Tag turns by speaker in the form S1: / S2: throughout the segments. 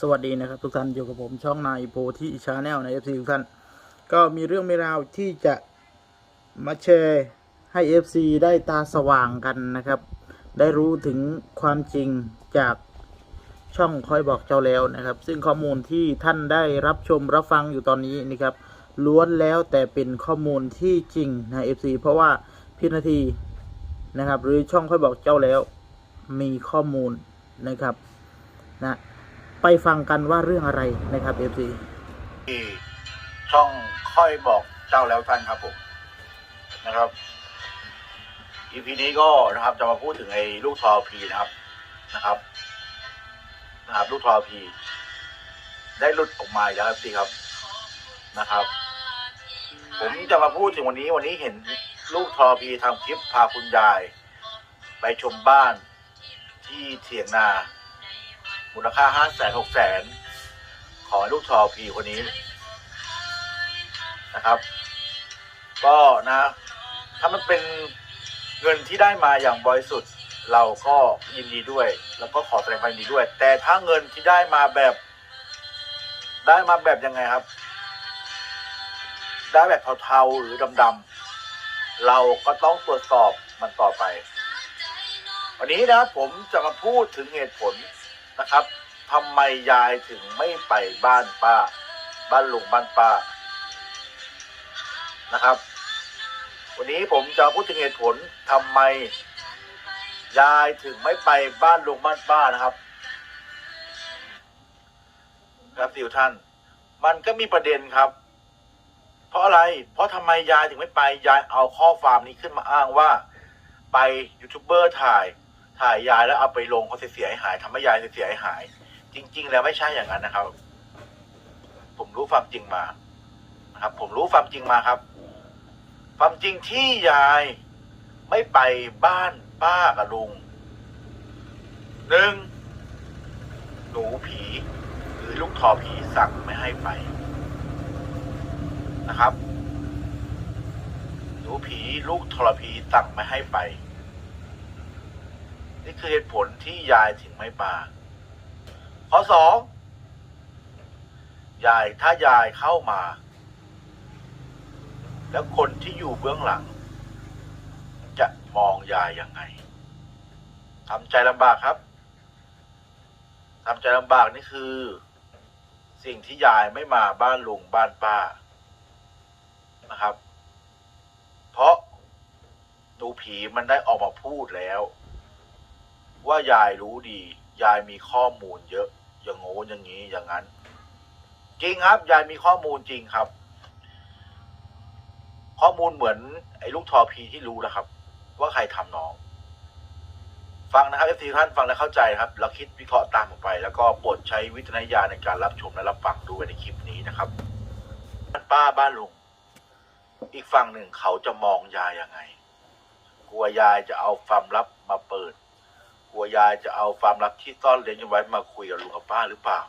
S1: สวัสดีนะครับทุกท่านอยู่กับผมช่องนายโพทีชาแนลใน FC ทุกท่าน ก็มีเรื่องไมีราวที่จะมาแชร์ให้ FC ได้ตาสว่างกันนะครับ ได้รู้ถึงความจริงจากช่องคอยบอกเจ้าแล้วนะครับ ซึ่งข้อมูลที่ท่านได้รับชมรับฟังอยู่ตอนนี้นะครับ ล้วนแล้วแต่เป็นข้อมูลที่จริงใน FC เพราะว่าพินาทีนะครับ หรือช่องคอยบอกเจ้าแล้วมีข้อมูลนะครับนะ ไปฟังกันว่าเรื่องอะไรนะครับ FC
S2: ที่ช่องค่อยบอกเจ้าแล้วท่านครับผมนะครับ EP นี้ก็นะครับจะมาพูดถึงไอ้ลูกทอพีนะครับนะครับนะครับลูกทอพีได้หลุดออกมาแล้วสิครับนะครับ ผมจะมาพูดถึงวันนี้วันนี้เห็นลูกทอพีทำคลิปพาคุณยาย ไปชมบ้านที่เถียงนา มูลค่าห้าแสนหกแสนของลูกทอพีคนนี้นะครับ ก็นะ ถ้ามันเป็นเงินที่ได้มาอย่างบริสุทธิ์เราก็ยินดีด้วย แล้วก็ขอแสดงความยินดีด้วย แต่ถ้าเงินที่ได้มาแบบ ได้มาแบบยังไงครับ ได้แบบเทาๆหรือดำๆเราก็ต้องตรวจสอบมันต่อไป วันนี้นะครับผมจะมาพูดถึงเหตุผล นะครับทำไมยายถึงไม่ไปบ้านป้า บ้านลุงบ้านป้านะครับ วันนี้ผมจะพูดถึงเหตุผลทำไม ยายถึงไม่ไปบ้านลุงบ้านป้านะครับ ครับสิวท่าน มันก็มีประเด็นครับ เพราะอะไร เพราะทำไมยายถึงไม่ไปยายเอาข้อความนี้ขึ้นมาอ้างว่า ไปยูทูบเบอร์ถ่าย ถ่ายยายแล้วเอาไปลงเขาเสียหายทำให้ยายเสียหาย จริง ๆ แล้วไม่ใช่อย่างนั้นนะครับ ผมรู้ความจริงมานะครับ ผมรู้ความจริงมาครับ ความจริงที่ยายไม่ไปบ้านป้ากับลุงหนึ่งหนูผีหรือลูกทอผีสั่งไม่ให้ไปนะครับ หนูผีลูกทรพีสั่งไม่ให้ไป นี่คือเหตุผลที่ยายถึงไม่มาข้อสองยายถ้ายายเข้ามา แล้วคนที่อยู่เบื้องหลัง จะมองยายยังไงทำใจลำบากครับทำใจลำบากนี่คือ สิ่งที่ยายไม่มาบ้านลุงบ้านป้านะครับ เพราะดูผีมันได้ออกมาพูดแล้ว ว่ายายรู้ดี ยายมีข้อมูลเยอะ อย่างโง่อย่างนี้อย่างนั้น จริงครับ ยายมีข้อมูลจริงครับ ข้อมูลเหมือน ไอ้ลูกทอพีที่รู้นะครับ ว่าใครทำน้อง ฟังนะครับเอฟซีท่านฟังแล้วเข้าใจครับแล้วคิดวิเคราะห์ตามออกไป แล้วก็โปรดใช้วิจารณญาณในการรับชมและรับฟังด้วยในคลิปนี้นะครับบ้านป้าบ้านลุงอีกฝั่งหนึ่งเขาจะมองยายยังไง กลัวยายจะเอาความลับมาเปิด ลัวยายจะเอาความลับที่ซ่อนเร้นไว้มาคุยกับลุงกับป้าหรือเปล่า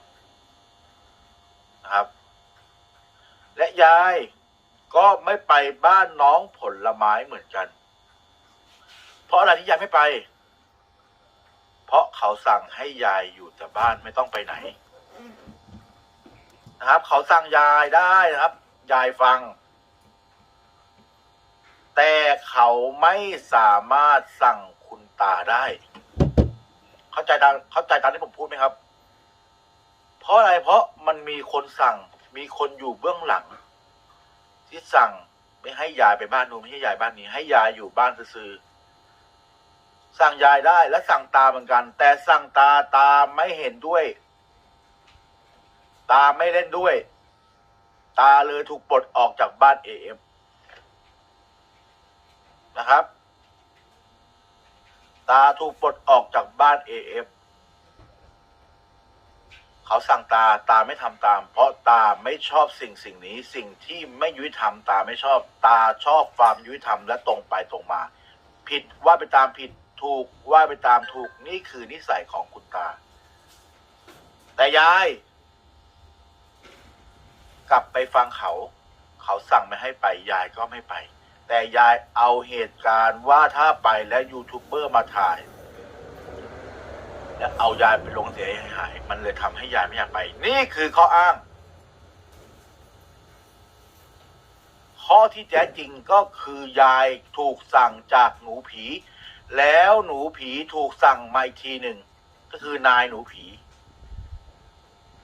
S2: นะครับ และยายก็ไม่ไปบ้านน้องผลไม้เหมือนกัน เพราะอะไรที่ยายไม่ไป เพราะเขาสั่งให้ยายอยู่แต่บ้านไม่ต้องไปไหน นะครับ เขาสั่งยายได้นะครับ ยายฟัง แต่เขาไม่สามารถสั่งคุณตาได้ เข้าใจตามเข้าใจตามที่ผมพูดไหมครับ เพราะอะไรเพราะมันมีคนสั่ง มีคนอยู่เบื้องหลัง ที่สั่งไม่ให้ยายไปบ้านนู้นไม่ให้ยายบ้านนี้ ให้ยายอยู่บ้านซื่อสั่งยายได้และสั่งตาเหมือนกัน แต่สั่งตาตาไม่เห็นด้วย ตาไม่เล่นด้วย ตาเลยถูกปลดออกจากบ้านเอฟนะครับ ตาถูกปลดออกจากบ้านเอฟเขาสั่งตาตาไม่ทำตาม เพราะตาไม่ชอบสิ่งสิ่งนี้ สิ่งที่ไม่ยุติธรรมตาไม่ชอบ ตาชอบความยุติธรรมและตรงไปตรงมา ผิดว่าไปตามผิดถูกว่าไปตามถูกนี่คือนิสัยของคุณตา แต่ยาย กลับไปฟังเขา เขาสั่งไม่ให้ไปยายก็ไม่ไป แต่ยายเอาเหตุการณ์ว่าถ้าไปแล้วยูทูบเบอร์มาถ่าย และเอายายไปลงเสียหาย มันเลยทำให้ยายไม่อยากไป นี่คือข้ออ้าง ข้อที่แท้จริงก็คือยายถูกสั่งจากหนูผี แล้วหนูผีถูกสั่งมาอีกทีหนึ่ง ก็คือนายหนูผี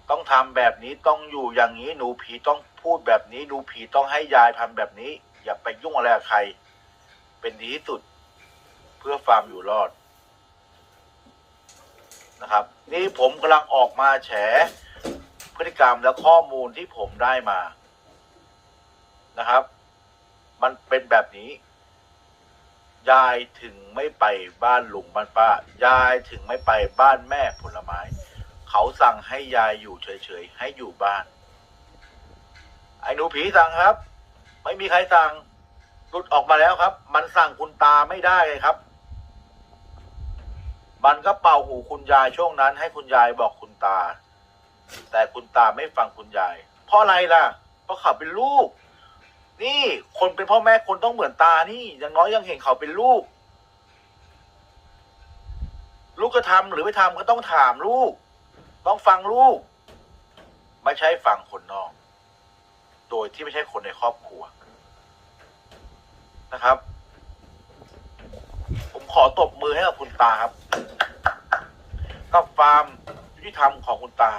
S2: ต้องทำแบบนี้ต้องอยู่อย่างนี้หนูผีต้องพูดแบบนี้หนูผีต้องให้ยายทำแบบนี้ อย่าไปยุ่งอะไรกับใคร เป็นดีที่สุด เพื่อฟาร์มอยู่รอดนะครับ นี่ผมกำลังออกมาแฉ พฤติกรรมและข้อมูลที่ผมได้มานะครับ มันเป็นแบบนี้ ยายถึงไม่ไปบ้านลุงบ้านป้า ยายถึงไม่ไปบ้านแม่ผลไม้ เขาสั่งให้ยายอยู่เฉยๆ ให้อยู่บ้าน ไอ้หนูผีสั่งครับ ไม่มีใครสั่งหลุดออกมาแล้วครับ มันสั่งคุณตาไม่ได้เลยครับ มันก็เป่าหูคุณยายช่วงนั้น ให้คุณยายบอกคุณตา แต่คุณตาไม่ฟังคุณยาย เพราะอะไรล่ะ เพราะเขาเป็นลูก นี่คนเป็นพ่อแม่คนต้องเหมือนตานี่อย่างน้อยยังเห็นเขาเป็นลูก ลูกจะทำหรือไม่ทำก็ต้องถามลูก ต้องฟังลูก ไม่ใช่ฟังคนนอก โดยที่ไม่ใช่คนในครอบครัวนะครับ ผมขอตบมือให้กับคุณตาครับกับฟาร์มยุติธรรมของคุณตา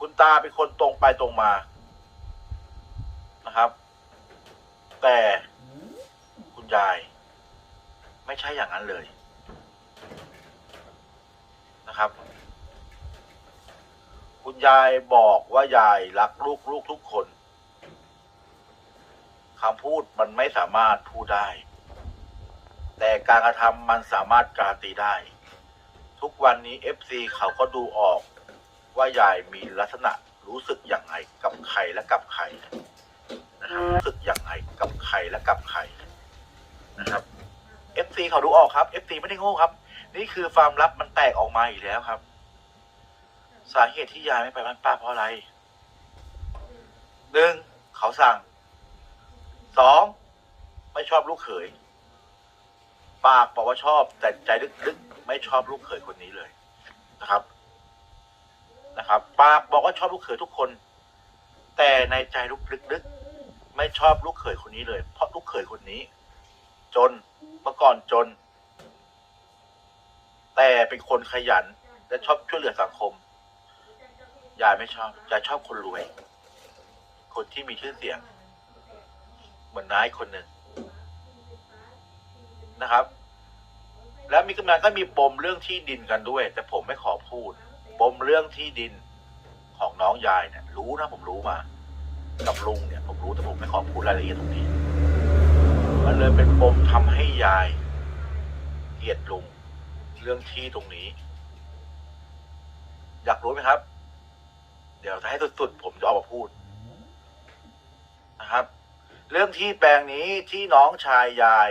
S2: คุณตาเป็นคนตรงไปตรงมานะครับ แต่คุณยาย ไม่ใช่อย่างนั้นเลยนะครับ คุณยายบอกว่ายายรักลูกลูกทุกคนคำพูดมันไม่สามารถพูดได้ แต่การกระทำมันสามารถการตีได้ ทุกวันนี้ FC เขาก็ดูออก ว่ายายมีลักษณะรู้สึกอย่างไรกับใครและกับใครนะครับรู้สึกอย่างไรกับใครและกับใครนะครับ FC เขาดูออกครับ FC ไม่ได้โง่ครับ นี่คือความลับมันแตกออกมาอีกแล้วครับ สาเหตุที่ยายไม่ไปบ้านป้าเพราะอะไรหนึ่งเขาสั่งสองไม่ชอบลูกเขยป้าบอกว่าชอบ แต่ใจลึกๆไม่ชอบลูกเขยคนนี้เลยนะครับ นะครับป้าบอกว่าชอบลูกเขยทุกคน แต่ในใจลึกๆไม่ชอบลูกเขยคนนี้เลย เพราะลูกเขยคนนี้ จนเมื่อก่อนจน แต่เป็นคนขยันและชอบช่วยเหลือสังคม ยายไม่ชอบยายชอบคนรวย คนที่มีชื่อเสียง เหมือนนายคนหนึ่งนะครับ แล้วมีกำลังก็มีปมเรื่องที่ดินกันด้วย แต่ผมไม่ขอพูด ปมเรื่องที่ดินของน้องยายเนี่ย รู้นะผมรู้มา กับลุงเนี่ย ผมรู้แต่ผมไม่ขอพูดรายละเอียดตรงนี้มันเลยเป็นปมทำให้ยายเกลียดลุงเรื่องที่ตรงนี้ อยากรู้ไหมครับ เดี๋ยวจะให้สุดๆ ผมจะออกมาพูดนะครับ เรื่องที่แปลงนี้ที่น้องชายยาย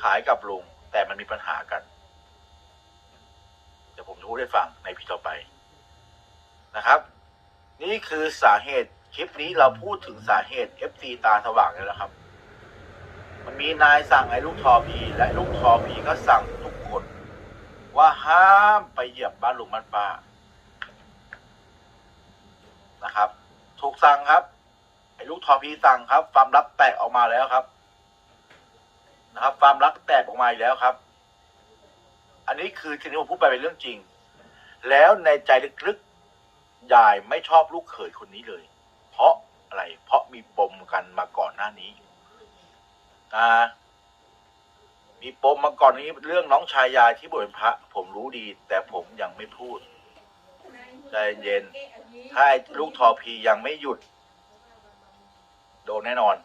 S2: ขายกับลุง แต่มันมีปัญหากัน เดี๋ยวผมจะพูดให้ฟังในพีต่อไปนะครับ นี่คือสาเหตุคลิปนี้เราพูดถึงสาเหตุ FC ตาสว่างแล้วนะครับ มันมีนายสั่งไอ้ลูกทอพีและลูกทอพีก็สั่งทุกคน ว่าห้ามไปเหยียบบ้านลุงบ้านป้า นะครับ ถูกสั่งครับ ไอ้ลูกทอพีสั่งครับความลับแตกออกมาแล้วครับ นะครับความรักแตกออกมาอีกแล้วครับ อันนี้คือสิ่งที่ผมพูดไปเป็นเรื่องจริง แล้วในใจลึกๆยายไม่ชอบลูกเขยคนนี้เลย เพราะอะไร เพราะมีปมกันมาก่อนหน้านี้นะมีปมมาก่อนนี้เรื่องน้องชายยายที่บวชเป็นพระ ผมรู้ดี แต่ผมยังไม่พูด ใจเย็น ถ้าไอ้ลูกทอพียังไม่หยุด โดนแน่นอน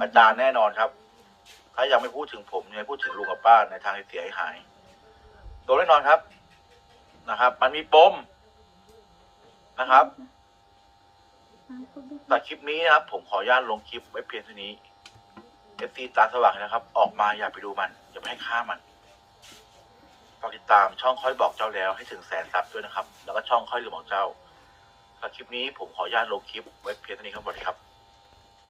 S2: อาจารย์แน่นอนครับ ถ้ายังไม่พูดถึงผมยังพูดถึงลุงกับป้าในทางเสียหาย โดนแน่นอนครับ นะครับ มันมีปมนะครับแต่คลิปนี้นะครับ ผมขออนุญาตลงคลิปไว้เพียงเท่านี้เอฟซีตาสว่างนะครับ ออกมาอย่าไปดูมัน อย่าไปให้ค่ามัน ฝากติดตามช่องค่อยบอกเจ้าแล้วให้ถึงแสนซับด้วยนะครับ แล้วก็ช่องค่อยลืมบอกเจ้าสำหรับคลิปนี้ผมขออนุญาตลงคลิปไว้เพียงเท่านี้ครับสวัสดีครับ